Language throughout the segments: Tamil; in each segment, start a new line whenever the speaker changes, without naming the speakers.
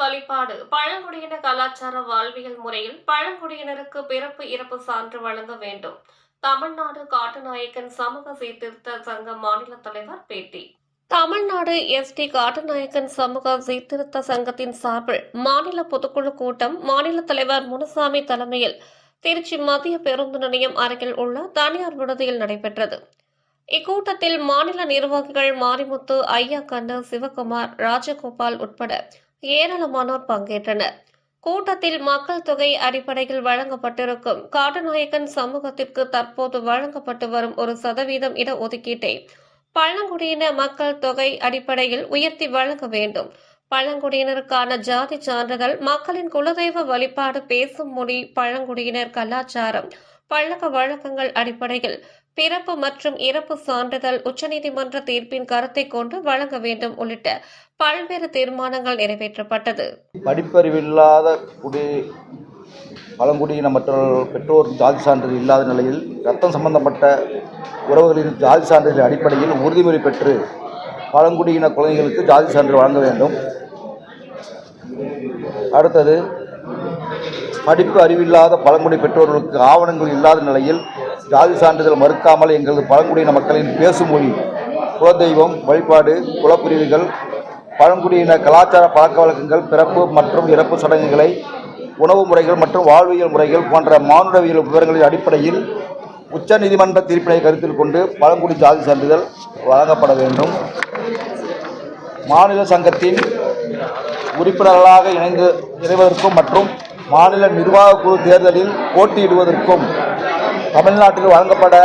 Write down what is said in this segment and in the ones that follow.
வழிபாடு. பழங்குடியின கலாச்சார வாழ்வியல் முறையில் பழங்குடியினருக்கு பிறப்பு இறப்பு சான்று வழங்க வேண்டும். தமிழ்நாடு காட்டுநாயக்கன் சமூக சீர்திருத்த சங்க மாநில தலைவர் பேட்டி. தமிழ்நாடு எஸ்டி காட்டுநாயக்கன் சமூக சீர்திருத்த சங்கத்தின் சார்பில் மாநில பொதுக்குழு கூட்டம் மாநில தலைவர் முனுசாமி தலைமையில் திருச்சி மத்திய பேருந்து நிலையம் அருகில் உள்ள தனியார் விடுதியில் நடைபெற்றது. இக்கூட்டத்தில் மாநில நிர்வாகிகள் மாரிமுத்து ஐயா கண்ணு சிவகுமார் ராஜகோபால் உட்பட ஏராளமானோர் பங்கேற்றனர். கூட்டத்தில் மக்கள் தொகை அடிப்படையில் வழங்கப்பட்டிருக்கும் காட்டுநாயக்கன் சமூகத்திற்கு தற்போது வழங்கப்பட்டு வரும் ஒரு சதவீதம் இடஒதுக்கீட்டை பழங்குடியின மக்கள் தொகை அடிப்படையில் உயர்த்தி வழங்க வேண்டும். பழங்குடியினருக்கான ஜாதி சான்றிதழ் மக்களின் குலதெய்வ வழிபாடு பேசும் மொழி பழங்குடியினர் கலாச்சாரம் பழக்க வழக்கங்கள் அடிப்படையில் பிறப்பு மற்றும் இறப்பு சான்றிதழ் உச்சநீதிமன்ற தீர்ப்பின் கருத்தை கொண்டு வழங்க வேண்டும் உள்ளிட்ட பல்வேறு தீர்மானங்கள் நிறைவேற்றப்பட்டது.
படிப்பறிவில்லாத குடி பழங்குடியின மற்றவர்கள் பெற்றோர் ஜாதி சான்றிதழ் இல்லாத நிலையில் ரத்தம் சம்பந்தப்பட்ட உறவுகளின் ஜாதி சான்றிதழ் அடிப்படையில் உறுதிமொழி பெற்று பழங்குடியின குழந்தைகளுக்கு ஜாதி சான்றிதழ் வழங்க வேண்டும். அடுத்தது படிப்பு அறிவில்லாத பழங்குடி பெற்றோர்களுக்கு ஆவணங்கள் இல்லாத நிலையில் ஜாதி சான்றிதழ் மறுக்காமல் எங்களது பழங்குடியின மக்களின் பேசுமொழி குலதெய்வம் வழிபாடு குலப்பிரிவுகள் பழங்குடியின கலாச்சார பழக்க வழக்கங்கள் பிறப்பு மற்றும் இறப்பு சடங்குகளை உணவு முறைகள் மற்றும் வாழ்வியல் முறைகள் போன்ற மானுடவியல் விவரங்களின் அடிப்படையில் உச்சநீதிமன்ற தீர்ப்பினை கருத்தில் கொண்டு பழங்குடி ஜாதி சான்றிதழ் வழங்கப்பட வேண்டும். மாநில சங்கத்தின் உறுப்பினர்களாக இணைந்து இணைவதற்கும் மற்றும் மாநில நிர்வாக குழு தேர்தலில் போட்டியிடுவதற்கும் தமிழ்நாட்டில் வழங்கப்பட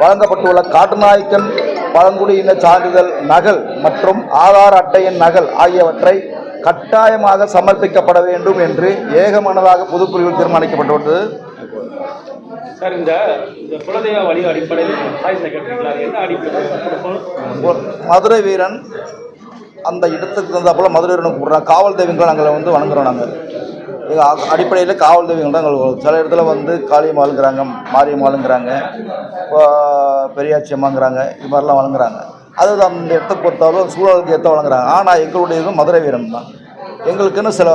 வழங்கப்பட்டுள்ள காட்டுநாயக்கன் பழங்குடியின சான்றிதழ் நகல் மற்றும் ஆதார் அட்டையின் நகல் ஆகியவற்றை கட்டாயமாக சமர்ப்பிக்கப்பட வேண்டும் என்று ஏகமனதாக பொதுக்குழுவில் தீர்மானிக்கப்பட்டுள்ளது.
சார் இந்த குலதெய்வ வழி அடிப்படையில்
மதுரை வீரன் அந்த இடத்துக்கு தகுந்தாப்புல மதுரை வீரனுக்கு காவல் தெய்வங்களை நாங்கள் வந்து வணங்குறோம் நாங்கள் எங்கள் அடிப்படையில் காவல் தெய்வங்கள் தான் எங்களுக்கு சில இடத்துல வந்து காளியம்மாளுங்கிறாங்க மாரியம்மாளுங்கிறாங்க பெரியாச்சி அம்மாங்கிறாங்க இது மாதிரிலாம் வழங்குறாங்க அது அந்த இடத்தை பொறுத்தவரை சூழலுக்கு ஏற்ற வழங்குறாங்க ஆனால் எங்களுடைய இது மதுரை வீரன் தான். எங்களுக்குன்னு சில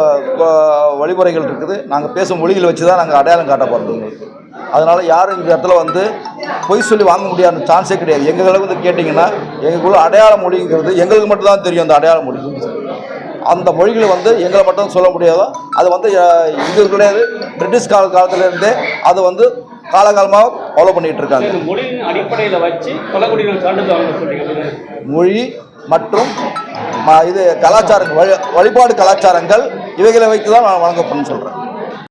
வழிமுறைகள் இருக்குது. நாங்கள் பேசும் மொழிகள் வச்சு தான் நாங்கள் அடையாளம் காட்ட போகிறது எங்களுக்கு அதனால் யாரும் இந்த இடத்துல வந்து பொய் சொல்லி வாங்க முடியாத சான்ஸே கிடையாது. எங்களுக்கு வந்து கேட்டிங்கன்னா எங்களுக்குள்ள அடையாள மொழிங்கிறது எங்களுக்கு மட்டும்தான் தெரியும் அந்த அடையாள மொழி. அந்த மொழிகளை வந்து எங்களை மட்டும் சொல்ல முடியாதோ அது வந்து இது கிடையாது பிரிட்டிஷ் கால காலத்துலேருந்தே அது வந்து காலகாலமாக ஃபாலோ பண்ணிகிட்டு இருக்காங்க.
மொழியின் அடிப்படையில் வச்சு பழங்குடியினர் சான்றிதழ்
மொழி மற்றும் இது கலாச்சாரங்கள் வழி வழிபாடு கலாச்சாரங்கள் இவைகளை வைத்து தான் நான் வழங்கப்படும் சொல்கிறேன்